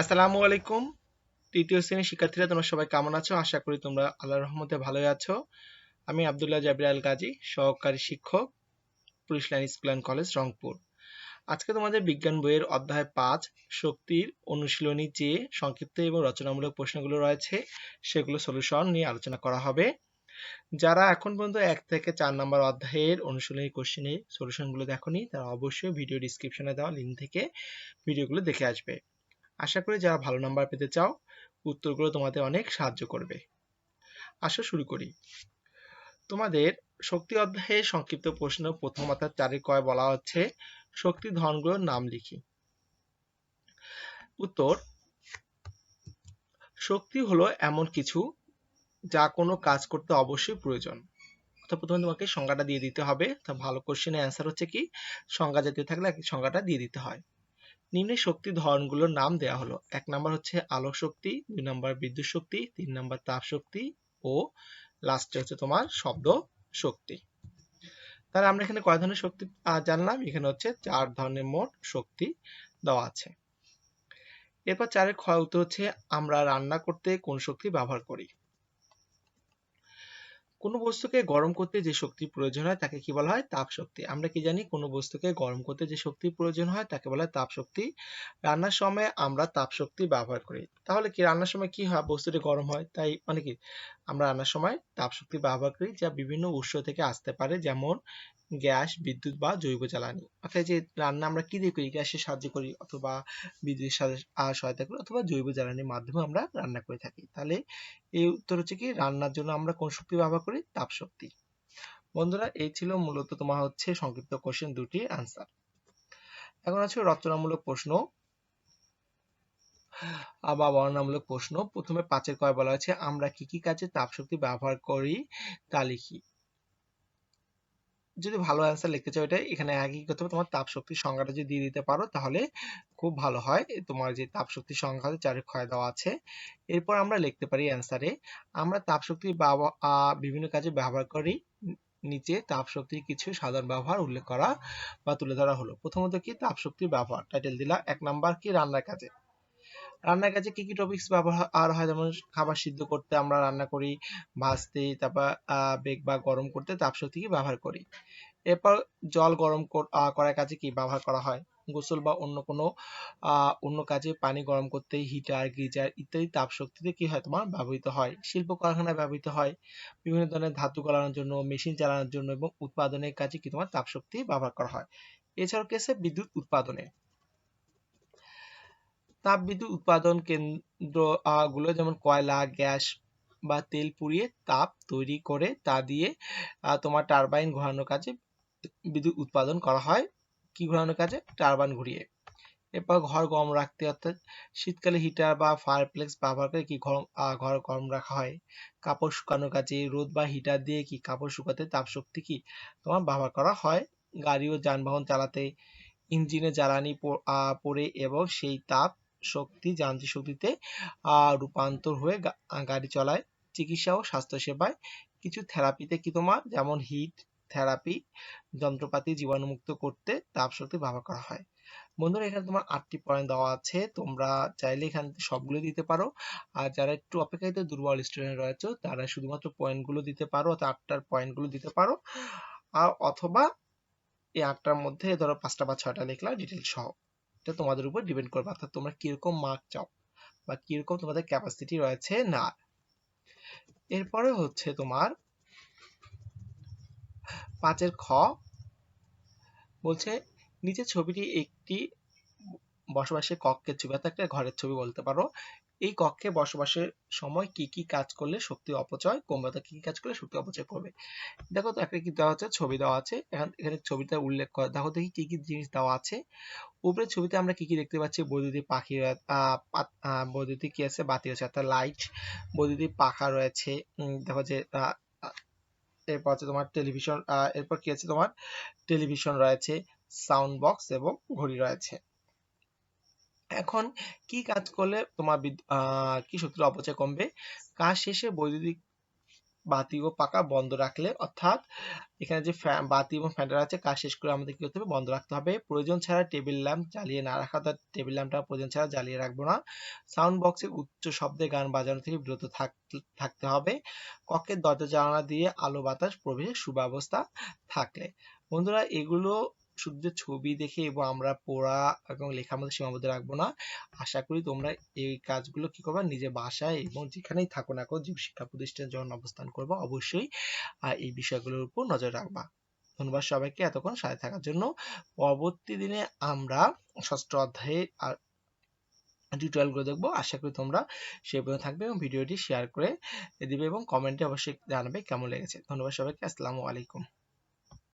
আসসালামু আলাইকুম। তৃতীয় শ্রেণির শিক্ষার্থীরা, তোমরা সবাই কেমন আছো? আশা করি তোমরা আল্লাহ রহমতে ভালোই আছো। আমি আবদুল্লাহ জাবির আল গাজী সহকারী শিক্ষক, police line school and college, Rangpur. আজকে তোমাদের বিজ্ঞান বইয়ের অধ্যায় পাঁচ, শক্তির অনুশীলনী যে সংক্ষিপ্ত এবং রচনামূলক প্রশ্নগুলো রয়েছে, সেগুলো সলিউশন নিয়ে আলোচনা করা হবে। যারা এখন পর্যন্ত এক থেকে চার নম্বর অধ্যায়ের অনুশীলনী কোশ্চেনের সলিউশনগুলো দেখোনি, তারা অবশ্যই ভিডিও ডিসক্রিপশনে দেওয়া লিঙ্ক থেকে ভিডিওগুলো দেখে আসবে। আশা করি যারা ভালো নাম্বার পেতে চাও, উত্তরগুলো তোমাদের অনেক সাহায্য করবে। আসো শুরু করি। তোমাদের শক্তি অধ্যায়ে সংক্ষিপ্ত প্রশ্ন প্রথম অর্থাৎ চারে কয় বলা হচ্ছে, শক্তি ধনগুলোর নাম লিখি। উত্তর, শক্তি হলো এমন কিছু যা কোনো কাজ করতে অবশ্যই প্রয়োজন। অর্থাৎ প্রথমে তোমাকে সংজ্ঞাটা দিয়ে দিতে হবে। তা ভালো কোশ্চেনের অ্যান্সার হচ্ছে কি? সংজ্ঞা জাতীয় থাকলে সংজ্ঞাটা দিয়ে দিতে হয়। নিম্নে শক্তি ধরনগুলোর নাম দেওয়া হলো। এক নাম্বার হচ্ছে আলো শক্তি দুই নাম্বার বিদ্যুৎ শক্তি তিন নাম্বার তাপ শক্তি ও লাস্টে হচ্ছে তোমার শব্দ শক্তি তাহলে আমরা এখানে কয় ধরনের শক্তি জানলাম? এখানে হচ্ছে চার ধরনের মোট শক্তি দেওয়া আছে। এরপর চারের ক্ষয় উত্তর হচ্ছে আমরা রান্না করতে কোন শক্তি ব্যবহার করি? কোনো বস্তুকে গরম করতে যে শক্তির প্রয়োজন হয় তাকে কি বলা হয়? তাপ শক্তি। আমরা কি জানি? কোনো বস্তুকে গরম করতে যে শক্তির প্রয়োজন হয় তাকে বলা হয় তাপ শক্তি। রান্নার সময় আমরা তাপ শক্তি ব্যবহার করি। তাহলে কি রান্নার সময় কি হয়? বস্তুটি গরম হয়। তাই মানে কি? আমরা রান্নার সময় তাপ শক্তি ব্যবহার করি যা বিভিন্ন উৎস থেকে আসতে পারে, যেমন গ্যাস, বিদ্যুৎ বা জৈব জ্বালানি। অর্থাৎ যে রান্না আমরা কি দিয়ে করি? গ্যাসের সাহায্য করি অথবা বিদ্যুতের সহায়তা করি অথবা জৈব জ্বালানির মাধ্যমে আমরা রান্না করে থাকি। তাহলে এই উত্তর হচ্ছে কি, রান্নার জন্য আমরা কোন শক্তি ব্যবহার করি? তাপ শক্তি বন্ধুরা, এই ছিল মূলত তোমার হচ্ছে সংক্ষিপ্ত কোশ্চেন দুটি আনসার এখন আছে রচনামূলক প্রশ্ন বা বর্ণনামূলক প্রশ্ন। প্রথমে পাঁচের কয় বলা হয়েছে, আমরা কি কি কাজে তাপ শক্তি ব্যবহার করি তা লিখি। যদি ভালো অ্যান্সার লিখতে চাও এটা, এখানে একই করতে হবে? তোমার তাপ শক্তির সংজ্ঞাটা যদি দিয়ে দিতে পারো, তাহলে খুব ভালো হয়। তোমার যে তাপ শক্তির সংখ্যা চারে ক্ষয় দেওয়া আছে। এরপর আমরা লিখতে পারি অ্যান্সারে আমরা তাপ শক্তি বিভিন্ন কাজে ব্যবহার করি। নিচে তাপ শক্তির কিছু সাধারণ ব্যবহার উল্লেখ করা বা তুলে ধরা হলো। প্রথমত কি? তাপ শক্তির ব্যবহার। টাইটেল দিলা, এক নাম্বার কি? রান্নার কাজে। রান্নার কাজে কি কি টপিকস ব্যবহার হয়? যেমন খাবার সিদ্ধ করতে আমরা রান্না করি, ভাজতে, তারপর বেক বা গরম করতে, তাপশক্তি কি ব্যবহার করি। এরপর জল গরম করার কাজে কি ব্যবহার করা হয়? গোসল বা অন্য কোনো অন্য কাজে পানি গরম করতে হিটার গিজার ইত্যাদি তাপ শক্তিতে কি হয় তোমার? ব্যবহৃত হয়। শিল্প কারখানায় ব্যবহৃত হয়। বিভিন্ন ধরনের ধাতু গলানোর জন্য মেশিন চালানোর জন্য এবং উৎপাদনের কাজে কি তোমার তাপ শক্তি ব্যবহার করা হয়? এছাড়াও কি আছে? বিদ্যুৎ উৎপাদনে। তাপবিদ্যুৎ উৎপাদন কেন্দ্রগুলো যেমন কয়লা, গ্যাস বা তেল পুড়িয়ে তাপ তৈরি করে তা দিয়ে তোমার টারবাইন ঘোরানোর কাজে বিদ্যুৎ উৎপাদন করা হয়। কি ঘোরানোর কাজে? টারবাইন ঘুরিয়ে। এরপর ঘর গরম রাখতে অর্থাৎ শীতকালে হিটার বা ফায়ারপ্লেক্স ব্যবহার করে কি ঘর গরম রাখা হয়। কাপড় শুকানোর কাজে রোদ বা হিটার দিয়ে কি কাপড় শুকাতে তাপ শক্তি কি তোমার ব্যবহার করা হয়। গাড়ি ও যানবাহন চালাতে ইঞ্জিনে জ্বালানি পড়ে এবং সেই তাপ শক্তি যান্ত্রিক শক্তিতে রূপান্তর হয়ে গাড়ি চলায়। চিকিৎসা ও স্বাস্থ্যসেবায় কিছু থেরাপিতে কি তোমার? যেমন হিট থেরাপি যন্ত্রপাতি জীবাণুমুক্ত করতে তাপ শক্তি ব্যবহার করা হয়। বন্ধুরা, এখানে তোমার আটটি পয়েন্ট দেওয়া আছে। তোমরা চাইলে এখানে সবগুলো দিতে পারো। আর যারা একটু অপেক্ষাকৃত দুর্বল স্টুডেন্ট রয়েছে, তারা শুধুমাত্র পয়েন্টগুলো দিতে পারো, অর্থাৎ আটটার পয়েন্টগুলো দিতে পারো। আর অথবা এই আটটার মধ্যে ধরো পাঁচটা বা ছয়টা লিখলা ডিটেল সহ। এটা তোমাদের উপর ডিপেন্ড করবে, অর্থাৎ তোমরা কীরকম মার্ক চাও বা কীরকম তোমাদের ক্যাপাসিটি রয়েছে না। এরপরে হচ্ছে তোমার পাঁচের খ বলছে নিচে ছবিটি একটি বসবাসের কক্ষের ছবি, অর্থাৎ একটা ঘরের ছবি বলতে পারো। এই কক্ষে বসবাসের সময় কি কি কাজ করলে শক্তি অপচয় কমবে অর্থাৎ কি কি কাজ করলে শক্তি অপচয় করবে দেখো তো একটা কি দেওয়া আছে ছবি দেওয়া আছে। এখানে ছবিটা উল্লেখ করা, দেখো দেখি কি কি জিনিস দেওয়া আছে। উপরের ছবিতে আমরা কি কি দেখতে পাচ্ছি? বৈদ্যুতিক পাখি বৈদ্যুতিক কি আছে? বাতি আছে, অর্থাৎ লাইট বৈদ্যুতিক পাখা রয়েছে। দেখো যে এরপর আছে তোমার টেলিভিশন এরপর কি আছে তোমার? টেলিভিশন রয়েছে সাউন্ড বক্স এবং ঘড়ি রয়েছে। এখন কি কাজ করলে তোমার কি শক্তির অপচয় কমবে? কাজ শেষে বৈদ্যুতিক বাতি ও পাকা বন্ধ রাখলে, অর্থাৎ এখানে যে বাতি এবং ফ্যানটা আছে, কাজ শেষ করে আমাদের কি করতে হবে? বন্ধ রাখতে হবে। প্রয়োজন ছাড়া টেবিল ল্যাম্প জ্বালিয়ে না রাখা, অর্থাৎ টেবিল ল্যাম্পটা প্রয়োজন ছাড়া জ্বালিয়ে রাখব না। সাউন্ড বক্সে উচ্চ শব্দে গান বাজানো থেকে বিরত থাক- থাকতে হবে। কক্ষের দরজা জানালা দিয়ে আলো বাতাস প্রবেশের সুব্যবস্থা থাকলে। বন্ধুরা, এগুলো শুধু যে ছবি দেখে এবং আমরা পড়া এবং লেখার মধ্যে সীমাবদ্ধ রাখব না, আশা করি তোমরা এই কাজগুলো কি করবা? নিজের বাসায় এবং যেখানেই থাকো না কেন যে শিক্ষা প্রতিষ্ঠানে যখন অবস্থান করব, অবশ্যই এই বিষয়গুলোর উপর নজর রাখবা। ধন্যবাদ সবাইকে এতক্ষণ সাথে থাকার জন্য। পরবর্তী দিনে আমরা ষষ্ঠ অধ্যায়ে টিউটোরিয়ালগুলো দেখব। আশা করি তোমরা সেই পর্যন্ত থাকবে এবং ভিডিওটি শেয়ার করে দিবে এবং কমেন্টে অবশ্যই জানাবে কেমন লেগেছে। ধন্যবাদ সবাইকে। আসসালামু আলাইকুম।